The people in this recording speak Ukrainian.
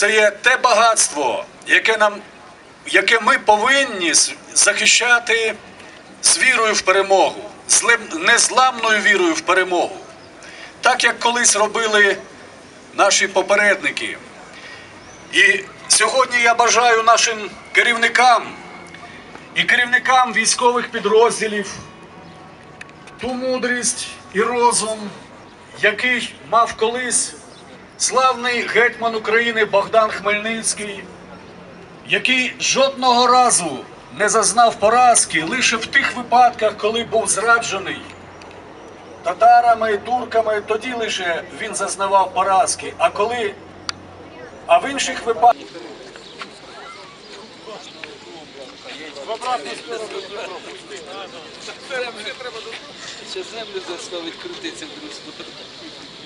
це є те багатство, яке нам, яке ми повинні захищати з вірою в перемогу, з незламною вірою в перемогу. Так як колись робили наші попередники. І сьогодні я бажаю нашим керівникам і керівникам військових підрозділів ту мудрість і розум, який мав колись славний гетьман України Богдан Хмельницький, який жодного разу не зазнав поразки лише в тих випадках, коли був зраджений татарами, турками, тоді лише він зазнавав поразки. А коли а в інших випадках. Ще землю заставить крутиться в.